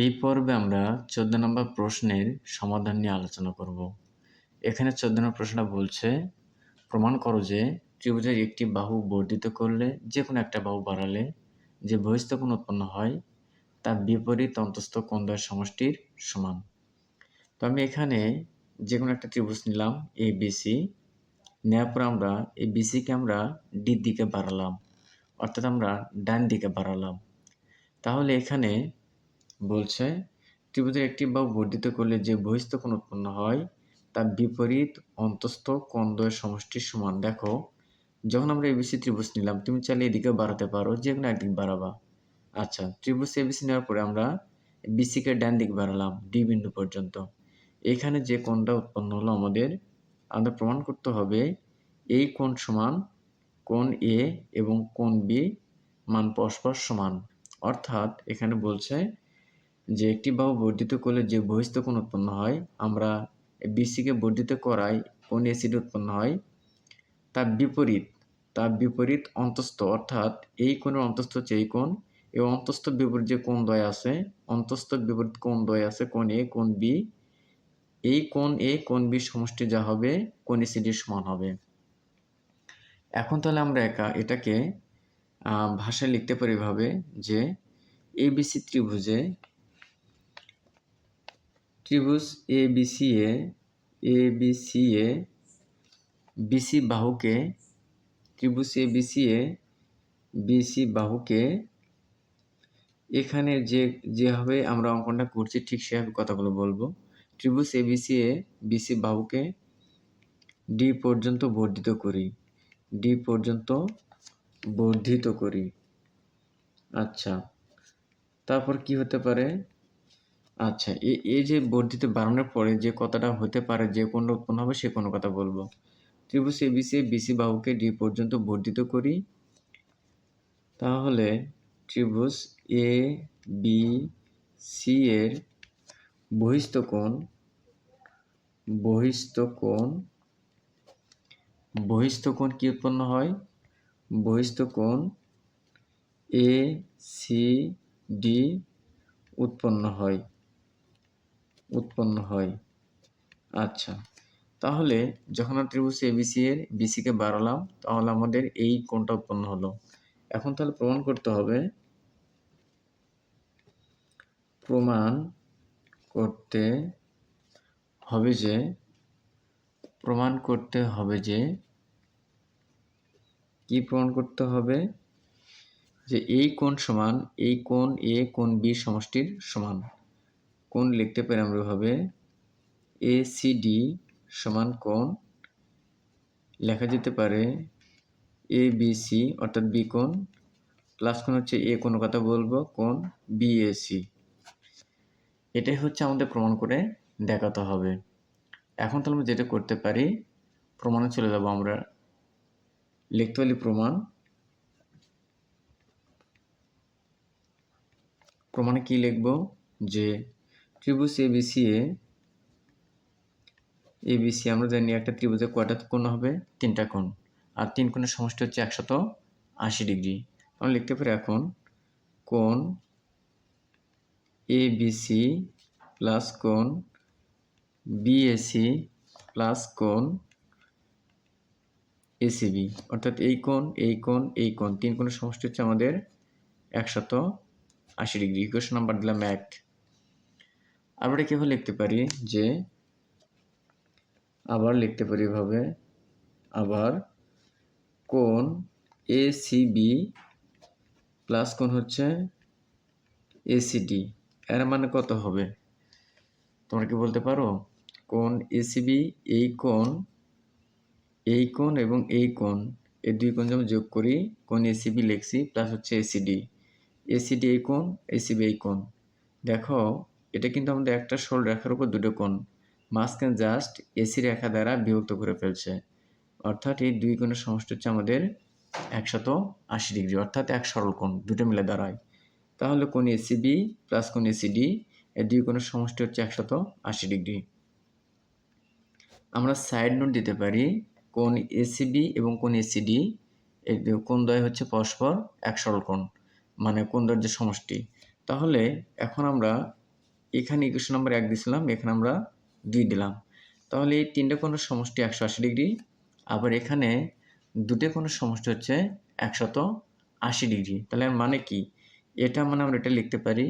এই পর্বে আমরা চোদ্দ নম্বর প্রশ্নের সমাধান নিয়ে আলোচনা করব। এখানে চোদ্দ নম্বর প্রশ্নটা বলছে, প্রমাণ করো যে ত্রিভুজের একটি বাহু বর্ধিত করলে যে কোনো একটা বাহু বাড়ালে যে বহিস্থ উৎপন্ন হয়, তার বিপরীত অন্তস্থ কোণদ্বয়ের সমষ্টির সমান। তো আমি এখানে যে কোনো একটা ত্রিভুজ নিলাম এ বিসি নেওয়ার পর আমরা এই বিসিকে আমরা ডির দিকে বাড়ালাম, অর্থাৎ আমরা ডান দিকে বাড়ালাম। তাহলে এখানে বলছে, ত্রিভুজের একটি বাহু বর্ধিত করলে যে বহিস্থ কোণ উৎপন্ন হয়, তার বিপরীত অন্তস্থ কোণদ্বয়ের সমষ্টির সমান। দেখো, যখন আমরা এবিসি ত্রিভুজ নিলাম, তুমি চাইলে এদিকে বাড়াতে পারো যে কোনো একদিক বাড়াবা। আচ্ছা ত্রিভুজ এবিসি নেওয়ার পরে আমরা বিসিকে ডান দিক বাড়ালাম ডি বিন্দু পর্যন্ত। এখানে যে কোণটা উৎপন্ন হলো আমাদের আমাদের প্রমাণ করতে হবে, এই কোণ সমান কোণ এ এবং কোণ বি মান পরস্পর সমান। অর্থাৎ এখানে বলছে যে একটি বাহু বর্ধিত করলে যে বহিস্থ কোণ উৎপন্ন হয়, আমরা বিসিকে বর্ধিত করায় কোন এসিড উৎপন্ন হয়? তার বিপরীত তার বিপরীত অন্তস্থ, অর্থাৎ এই কোণের অন্তস্থ হচ্ছে এই কোণ, এবং অন্তস্থ বিপরীত যে কোণ দ্বয় আছে, অন্তস্থ বিপরীত কোণ দ্বয় আছে কোণ এ কোণ বি এই কোণ এ কোণ বি সমষ্টি যা হবে, কোণ এসিডির সমান হবে। এখন তাহলে আমরা একা, এটাকে ভাষায় লিখতে পারি এভাবে যে এবিসি ত্রিভুজে ত্রিভুজ এ বিসি এ এ বিসি এ বিসি বাহুকে, ত্রিভুজ এ বিসি এ বিসি বাহুকে এখানে যে, যেভাবে আমরা অঙ্কনটা করছি ঠিক সেভাবে কথাগুলো বলব। ত্রিভুজ এ বিসি এ বিসি বাহুকে ডি পর্যন্ত বর্ধিত করি। ডি পর্যন্ত বর্ধিত করি। আচ্ছা তারপর কি হতে পারে? আচ্ছা এ এই যে বর্ধিত বাড়ানোর পরে যে কথাটা হতে পারে যে কোনটা উৎপন্ন হবে সে কোনো কথা বলব। ত্রিভুজ এ বিসি বিসি বাহুকে ডি পর্যন্ত বর্ধিত করি। তাহলে ত্রিভুজ এ বি সি এর বহিস্থ কোণ বহিস্থ কোণ বহিস্থ কোণ কি উৎপন্ন হয়? বহিস্থ কোণ এ সি ডি উৎপন্ন হয়। উৎপন্ন হয়। আচ্ছা তাহলে যখন আমরা ত্রিভুজ এবিসি এর বিসিকে বাড়ালাম, তাহলে আমাদের এই কোণটা উৎপন্ন হলো। এখন তাহলে প্রমাণ করতে হবে। প্রমাণ করতে হবে যে, প্রমাণ করতে হবে যে, কি প্রমাণ করতে হবে? যে এই কোণ সমান, এই কোণ এ কোণ বি সমষ্টির সমান। কোণ লিখতে পারি আমরা এভাবে এ সি ডি সমান কোণ। লেখা যেতে পারে এ বি সি অর্থাৎ বি কোণ। প্লাস কোণ হচ্ছে এ কোনো কথা বলব, কোণ বি এ সি এটাই হচ্ছে আমাদের প্রমাণ করে দেখাতে হবে। এখন তাহলে আমরা যেটা করতে পারি, প্রমাণে চলে যাব আমরা। লিখতে পারি প্রমাণ। প্রমাণে কি লিখব? যে ত্রিভুজ এবিসি এ এবিসি আমরা জানি একটা ত্রিভুজে কয়টা কোণ হবে তিনটা কোণ। আর তিন কোণের সমষ্টি হচ্ছে একশত আশি ডিগ্রি। আমরা লিখতে পারি এখন কোণ এ বিসি প্লাস কোণ বিএসি প্লাস কোণ এসিবি অর্থাৎ এই কোণ এই কোণ এই কোণ, তিন কোণের সমষ্টি হচ্ছে আমাদের একশত আশি ডিগ্রি। ইকুয়েশন নাম্বার দিলাম এক। আমরা কীভাবে লিখতে পারি? যে আবার লিখতে পারি এভাবে। আবার কোন এ বি প্লাস কোন হচ্ছে এসিডি এর মানে কত হবে? তোমরা কি বলতে পারো? কোণ এসিবি এই কোণ এই কোণ এবং এই কোণ। এই দুই কোণ যেমন যোগ করি, কোণ এসিবি লিখছি প্লাস হচ্ছে এসিডি এসিডি এই কোণ এসিবি এই কোণ। দেখো এটা কিন্তু আমাদের একটা সরল রেখার উপর দুটো কোণ। মাঝখানে জাস্ট এসি রেখা দ্বারা বিভক্ত করে ফেলছে। অর্থাৎ এই দুই কোণের সমষ্টি হচ্ছে আমাদের একশত আশি ডিগ্রি, অর্থাৎ এক সরল কোণ, দুটো মিলে দাঁড়ায়। তাহলে কোণ এসিবি প্লাস কোণ এসিডি এই দুই কোণের সমষ্টি হচ্ছে একশত আশি ডিগ্রি। আমরা সাইড নোট দিতে পারি, কোণ এসিবি এবং কোণ এসিডি এই কোণ দ্বয় হচ্ছে পরস্পর এক সরল কোণ মানে কোণ দ্বয়ের যে সমষ্টি। তাহলে এখন আমরা এখানে ইকুয়েশন নাম্বার এক দিয়েছিলাম এখানে আমরা দুই দিলাম। তাহলে এই তিনটে কোনো সমষ্টি একশো আশি ডিগ্রি, আবার এখানে দুটো কোনো সমষ্টি হচ্ছে একশত আশি ডিগ্রি। তাহলে মানে কি? এটা মানে আমরা এটা লিখতে পারি,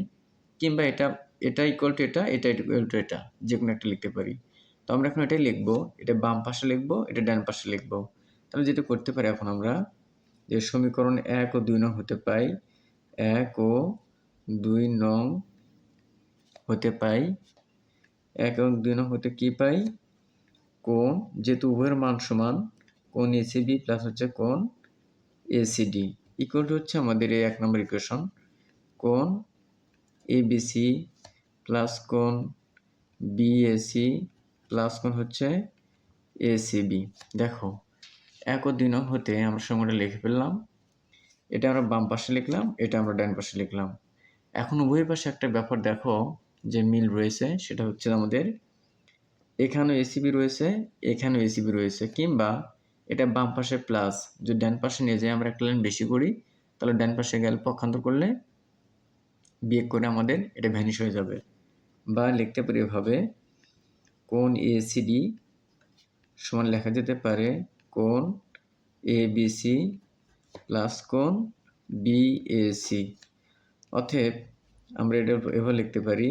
কিংবা এটা এটা ইকুয়াল টু এটা এটা ইকুয়াল টু এটা যে কোনো একটা লিখতে পারি। তো আমরা এখন এটাই লিখব, এটা বাম পাশে লিখব, এটা ডান পাশে লিখব। তাহলে যেটা করতে পারি এখন আমরা, যে সমীকরণ এক ও দুই নং হতে পাই এক ও দুই নং হতে পাই। এক এবং দুই নং হতে কি পাই? কোণ, যেহেতু উভয়ের মান সমান, কোণ এসিবি প্লাস হচ্ছে কোণ এসিডি ইকুয়াল টু হচ্ছে আমাদের এই এক নম্বর ইকুয়েশন কোণ এবিসি প্লাস কোণ বিএসি প্লাস কোণ হচ্ছে এসিবি দেখো, এক ও দুই নং হতে আমরা সঙ্গে লিখে ফেললাম। এটা আমরা বাম পাশে লিখলাম, এটা আমরা ডান পাশে লিখলাম। এখন উভয় পাশে একটা ব্যাপার দেখো। যে মিল রয়েছে, সেটা হচ্ছে আমাদের এখানেও এসিবি রয়েছে, এখানেও এসিবি রয়েছে, কিংবা এটা বাম পাশে প্লাস যদি ডান পাশে নিয়ে যাই, আমরা একটা লাইন বেশি করি, তাহলে ডান পাশে গেলে পক্ষান্তর করলে বিয়োগ করে আমাদের এটা ভ্যানিশ হয়ে যাবে। বা লিখতে পারি এভাবে কোন এসিডি সমান লেখা যেতে পারে কোন এ বিসি প্লাস কোন বিএসি অতএব আমরা এটা এভাবে লিখতে পারি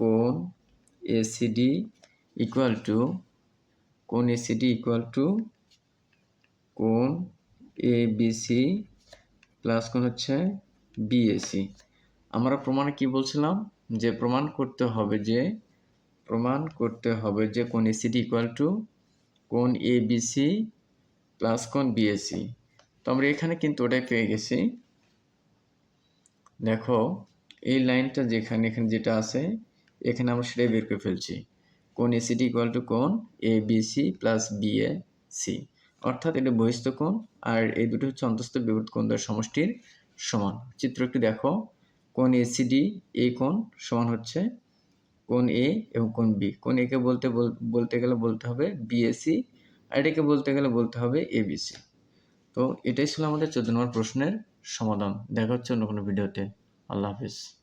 কোন এসিডি ইকুয়াল টু কোন এসিডি ইকুয়াল টু কোন এ বিসি প্লাস কোন হচ্ছে বিএসি আমরা প্রমাণে কি বলছিলাম? যে প্রমাণ করতে হবে যে, প্রমাণ করতে হবে যে কোন এসিডি ইকুয়াল টু কোন এ বিসি প্লাস কোন বিএসি তো আমরা এখানে কিন্তু ওটাই পেয়ে গেছি। দেখো, এই লাইনটা যেখানে, এখানে যেটা আছে এখানে আমরা সেটাই বের করে ফেলছি। কোন এসিডি ইকুয়াল টু কোন A BC plus B A C অর্থাৎ এটা বহিস্থ কোণ আর এই দুটো হচ্ছে অন্তস্থ বিপরীত কোণ দ্বয়ের সমষ্টির সমান। চিত্র একটু দেখো। কোন এসিডি এ কোণ সমান হচ্ছে কোন এ এবং কোন বি কোন একে বলতে বলতে গেলে বলতে হবে বিএসি আর এটাকে বলতে গেলে বলতে হবে এবিসি তো এটাই ছিল আমাদের চোদ্দ নম্বর প্রশ্নের সমাধান। দেখা হচ্ছে অন্য কোনো ভিডিওতে। আল্লাহ হাফিজ।